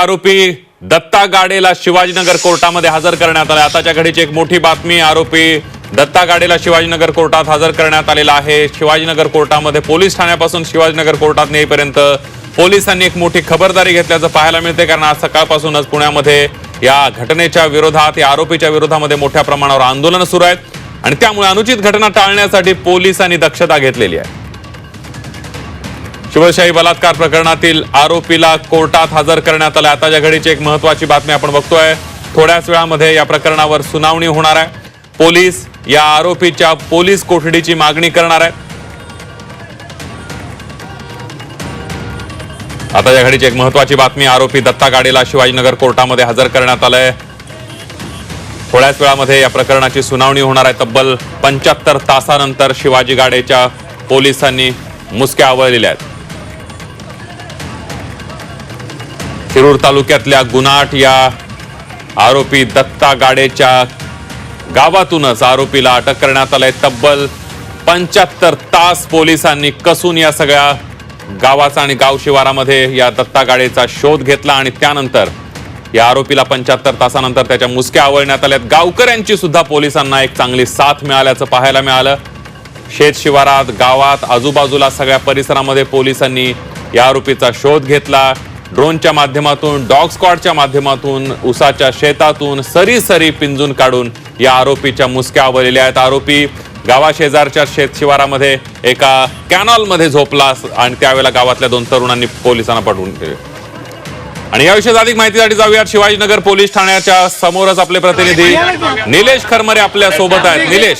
आरोपी दत्ता गाडेला शिवाजीनगर कोर्टामध्ये हजर करण्यात आले आताच्या घडीची एक मोठी बातमी आरोपी दत्ता गाडेला शिवाजीनगर कोर्टात हजर करण्यात आलेला आहे. शिवाजीनगर कोर्टामध्ये पोलीस ठाण्यापासून शिवाजीनगर कोर्टात नेईपर्यंत पोलिसांनी एक मोठी खबरदारी घेतल्याचं पाहायला मिळते कारण आज सकाळपासूनच पुण्यामध्ये या घटनेच्या विरोधात या आरोपीच्या विरोधामध्ये मोठ्या प्रमाणावर आंदोलन सुरू आहेत. आणि त्यामुळे अनुचित घटना टाळण्यासाठी पोलिसांनी दक्षता घेतलेली आहे. शिवशाही बलात्कार प्रकरणातील आरोपीला कोर्टात हजर करण्यात आलं. आताच्या घडीची एक महत्वाची बातमी आपण बघतोय थोड्याच वेळामध्ये या प्रकरणावर सुनावणी होणार आहे. पोलीस या आरोपीच्या पोलीस कोठडीची मागणी करणार आहेत आताच्या घडीची एक महत्वाची बातमी आरोपी दत्ता गाडीला शिवाजीनगर कोर्टामध्ये हजर करण्यात आलंय. थोड्याच वेळामध्ये या प्रकरणाची सुनावणी होणार आहे. तब्बल पंच्याहत्तर तासानंतर शिवाजी गाडेच्या पोलिसांनी मुसक्या आवळलेल्या आहेत. शिरूर तालुक्यातल्या गुनाट या आरोपी दत्ता गाडेच्या गावातूनच आरोपीला अटक करण्यात आलंय. तब्बल पंच्याहत्तर तास पोलिसांनी कसून या सगळ्या गावाचा आणि गाव शिवारामध्ये या दत्ता गाडेचा शोध घेतला आणि त्यानंतर या आरोपीला पंच्याहत्तर तासानंतर त्याच्या मुसक्या आवळण्यात आल्यात. गावकऱ्यांची सुद्धा पोलिसांना एक चांगली साथ मिळाल्याचं पाहायला मिळालं. शेत शिवारात गावात आजूबाजूला सगळ्या परिसरामध्ये पोलिसांनी या आरोपीचा शोध घेतला. ड्रोनच्या माध्यमातून डॉग स्क्वॉडच्या माध्यमातून उसाच्या शेतातून सरी सरी पिंजून काढून या आरोपीच्या मुसक्या आवरलेल्या आहेत. आरोपी गावाशेजारच्या शेत शिवारामध्ये एका कॅनॉलमध्ये झोपला आणि त्यावेळेला गावातल्या दोन तरुणांनी पोलिसांना पडवून दिले आणि याविषयी अधिक माहितीसाठी जाऊयात. शिवाजीनगर पोलीस ठाण्याच्या समोरच आपले प्रतिनिधी निलेश खरमरे आपल्यासोबत आहेत. निलेश.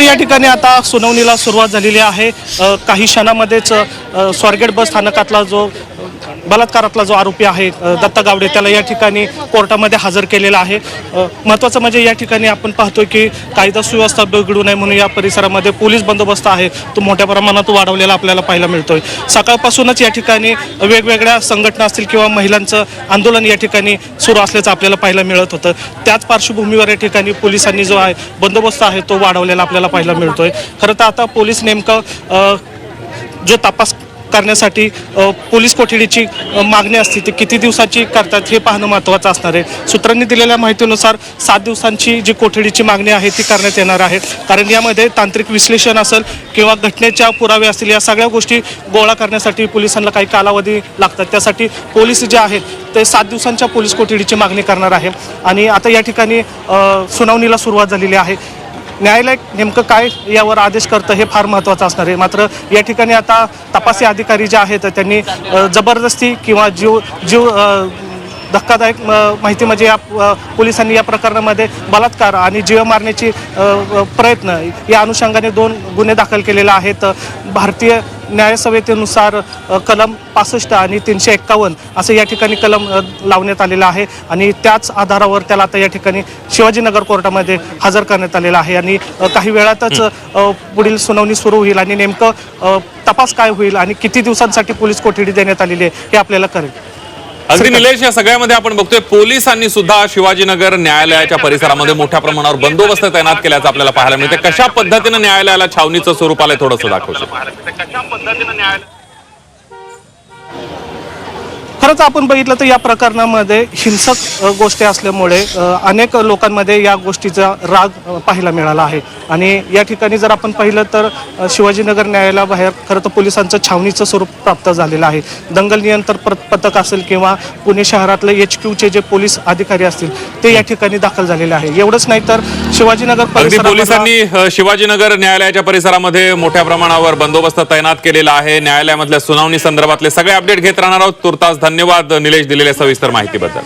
या ठिकाणी आता सुनावणीला सुरुवात झालेली आहे. काही क्षणामध्येच स्वारगेट बस स्थानकातला जो बलात्कारातला जो आरोपी आहे दत्ता गावडे त्याला या ठिकाणी कोर्टामध्ये हजर केलेला आहे. महत्त्वाचं म्हणजे या ठिकाणी आपण पाहतोय की कायदा सुव्यवस्था बिघडू नये म्हणून या परिसरामध्ये पोलीस बंदोबस्त आहे. तो मोठ्या प्रमाणात वाढवलेला आपल्याला पाहायला मिळतोय. सकाळपासूनच या ठिकाणी वेगवेगळ्या संघटना असतील किंवा महिलांचं आंदोलन या ठिकाणी सुरू असल्याचं आपल्याला पाहायला मिळत होतं. त्याच पार्श्वभूमीवर या ठिकाणी पोलिसांनी जो आहे बंदोबस्त आहे तो वाढवलेला आपल्याला पाहायला मिळतोय. खरं तर आता पोलीस नेमकं जो तपास करण्यासाठी पोलीस कोठडीची मागणी असते ती किती दिवसाची करतात हे पाहणं महत्त्वाचं असणार आहे. सूत्रांनी दिलेल्या माहितीनुसार सात दिवसांची जी कोठडीची मागणी आहे ती करण्यात येणार आहे. कारण यामध्ये तांत्रिक विश्लेषण असेल किंवा घटनेच्या पुरावे असतील या सगळ्या गोष्टी गोळा करण्यासाठी पोलिसांना काही कालावधी लागतात. त्यासाठी पोलीस जे आहेत ते सात दिवसांच्या पोलीस कोठडीची मागणी करणार आहे. आणि आता या ठिकाणी सुनावणीला सुरुवात झालेली आहे. न्यायालय नेमकं काय यावर आदेश करतं हे फार महत्त्वाचं असणार आहे. मात्र या ठिकाणी आता तपासी अधिकारी जे आहेत त्यांनी जबरदस्ती किंवा जीव जीव धक्कादायक माहिती म्हणजे या पोलिसांनी या प्रकरणामध्ये बलात्कार आणि जीव मारण्याची प्रयत्न या अनुषंगाने दोन गुन्हे दाखल केलेले आहेत. भारतीय न्यायसंहितेनुसार कलम पासष्ट आणि तीनशे एक्कावन्न असं या ठिकाणी कलम लावण्यात आलेलं आहे आणि त्याच आधारावर त्याला आता या ठिकाणी शिवाजीनगर कोर्टामध्ये हजर करण्यात आलेलं आहे आणि काही वेळातच पुढील सुनावणी सुरू होईल आणि नेमकं तपास काय होईल आणि किती दिवसांसाठी पोलीस कोठडी देण्यात आलेली आहे हे आपल्याला कळेल. अगदी निलेश या सगळ्यामध्ये आपण बघतोय पोलिसांनी सुद्धा शिवाजीनगर न्यायालयाच्या परिसरामध्ये मोठ्या प्रमाणावर बंदोबस्त तैनात केल्याचं आपल्याला पाहायला मिळते कशा पद्धतीनं न्यायालयाला छावणीचं स्वरूप आलंय थोडंसं दाखवशील? खरंच आपण बघितलं तर या प्रकरणामध्ये हिंसक गोष्टी असल्यामुळे अनेक लोकांमध्ये या गोष्टीचा राग पाहायला मिळाला आहे. आणि या ठिकाणी जर आपण पाहिलं तर शिवाजीनगर न्यायालयाबाहेर खरं तर पोलिसांचं छावणीचं स्वरूप प्राप्त झालेलं आहे. दंगल नियंत्रण पथक असेल किंवा पुणे शहरातले एच क्यूचे जे पोलीस अधिकारी असतील ते या ठिकाणी दाखल झालेले आहे. एवढंच नाही तर शिवाजीनगर पोलिसांनी शिवाजीनगर न्यायालयाच्या परिसरामध्ये मोठ्या प्रमाणावर बंदोबस्त तैनात केलेला आहे. न्यायालयामधल्या सुनावणी संदर्भातले सगळे अपडेट घेत राहणार आहोत. तुर्तास धन्यवाद निलेश दिलेल्या सविस्तर माहितीबद्दल.